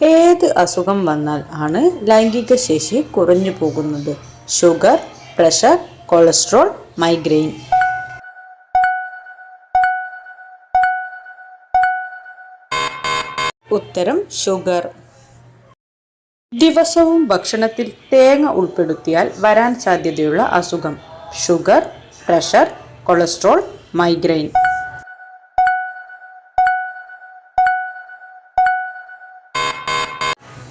ഏത് അസുഖം വന്നാൽ ആണ് ലൈംഗിക ശേഷി കുറഞ്ഞു പോകുന്നത്? Sugar pressure cholesterol migraine. ഉത്തരം ഷുഗർ. ദിവസവും ഭക്ഷണത്തിൽ തേങ്ങ ഉൾപ്പെടുത്തിയാൽ വരാൻ സാധ്യതയുള്ള അസുഖം ഷുഗർ പ്രഷർ കൊളസ്ട്രോൾ മൈഗ്രെയിൻ.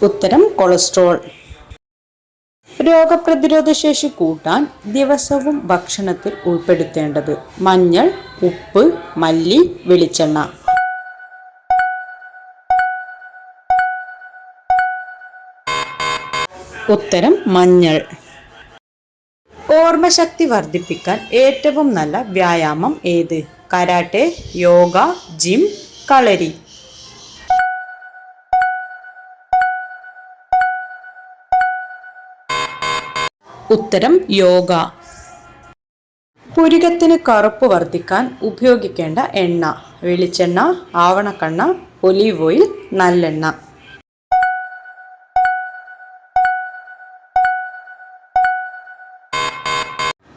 ഉത്തരം കൊളസ്ട്രോൾ. രോഗപ്രതിരോധ ശേഷി കൂട്ടാൻ ദിവസവും ഭക്ഷണത്തിൽ ഉൾപ്പെടുത്തേണ്ടത് മഞ്ഞൾ ഉപ്പ് മല്ലി വെളിച്ചെണ്ണ. ഉത്തരം മഞ്ഞൾ. ഓർമ്മശക്തി വർദ്ധിപ്പിക്കാൻ ഏറ്റവും നല്ല വ്യായാമം ഏത്? കരാട്ടെ യോഗ ജിം കളരി. ഉത്തരം യോഗ. പുരികത്തിന് കറുപ്പ് വർദ്ധിക്കാൻ ഉപയോഗിക്കേണ്ട എണ്ണ. വെളിച്ചെണ്ണ ആവണക്കണ്ണ ഒലീവ് ഓയിൽ നല്ലെണ്ണ.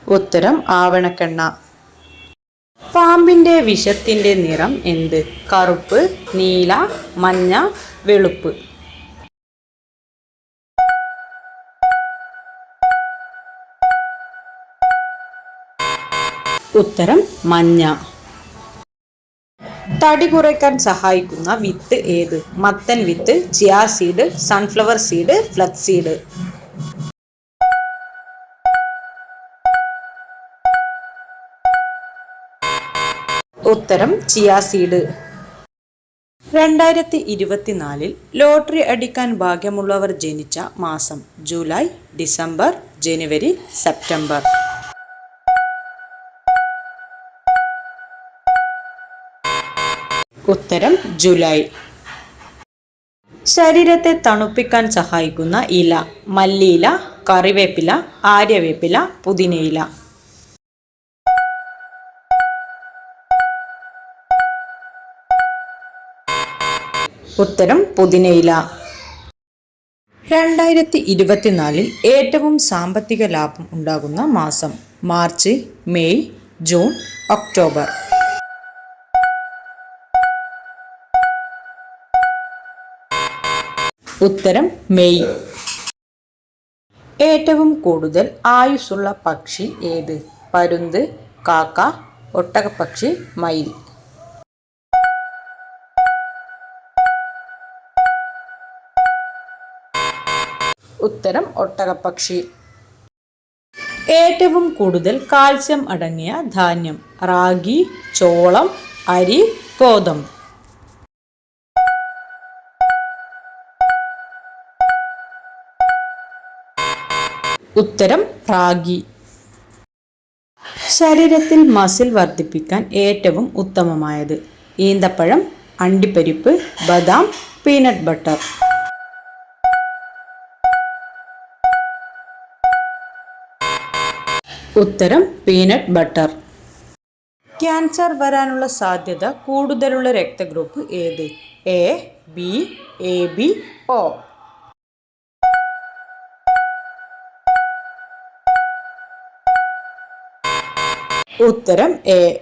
ഉത്തരം ആവണക്കെണ്ണ. പാമ്പിന്റെ വിഷത്തിന്റെ നിറം എന്ത്? കറുപ്പ് നീല മഞ്ഞ വെളുപ്പ്. ഉത്തരം മഞ്ഞ. തടി കുറയ്ക്കാൻ സഹായിക്കുന്ന വിത്ത് ഏത്? മത്തൻ വിത്ത് chia seed sunflower seed flax seed ഉത്തരം ചിയാ സീഡ്. രണ്ടായിരത്തി ഇരുപത്തിനാലിൽ ലോട്ടറി അടിക്കാൻ ഭാഗ്യമുള്ളവർ ജനിച്ച മാസം ജൂലൈ ഡിസംബർ ജനുവരി സെപ്റ്റംബർ. ഉത്തരം ജൂലൈ. ശരീരത്തെ തണുപ്പിക്കാൻ സഹായിക്കുന്ന ഇല മല്ലിയില കറിവേപ്പില ആര്യവേപ്പില പുതിനയില. ഉത്തരം പുതിനയില. രണ്ടായിരത്തി ഇരുപത്തിനാലിൽ ഏറ്റവും സാമ്പത്തിക ലാഭം ഉണ്ടാകുന്ന മാസം മാർച്ച് മെയ് ജൂൺ ഒക്ടോബർ. ഉത്തരം മെയ്. ഏറ്റവും കൂടുതൽ ആയുസ്സുള്ള പക്ഷി ഏത്? പരുന്ത് കാക്ക ഒട്ടകപ്പക്ഷി മയിൽ. ഉത്തരം ഒട്ടകപ്പക്ഷി. ഏറ്റവും കൂടുതൽ കാൽസ്യം അടങ്ങിയ ധാന്യം. റാഗി ചോളം അരി ഗോതമ്പ്. ഉത്തരം റാഗി. ശരീരത്തിൽ മസിൽ വർദ്ധിപ്പിക്കാൻ ഏറ്റവും ഉത്തമമായത് ഈന്തപ്പഴം അണ്ടിപ്പരിപ്പ് ബദാം പീനട്ട് ബട്ടർ. ഉത്തരം പീനട്ട് ബട്ടർ. ക്യാൻസർ വരാനുള്ള സാധ്യത കൂടുതലുള്ള രക്തഗ്രൂപ്പ് ഏത്? A B A B O. ഉത്തരം എ.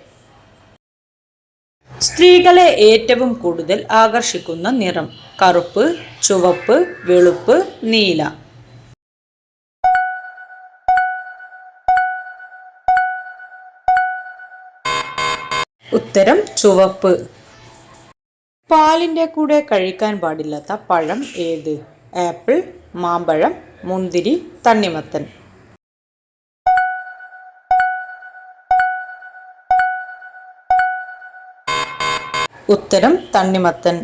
സ്ത്രീകളെ ഏറ്റവും കൂടുതൽ ആകർഷിക്കുന്ന നിറം കറുപ്പ് ചുവപ്പ് വെളുപ്പ് നീല. ഉത്തരം ചുവപ്പ്. പാലിന്റെ കൂടെ കഴിക്കാൻ പാടില്ലാത്ത പഴം ഏത്? ആപ്പിൾ മാമ്പഴം മുന്തിരി തണ്ണിമത്തൻ. ഉത്തരം തണ്ണിമത്തൻ.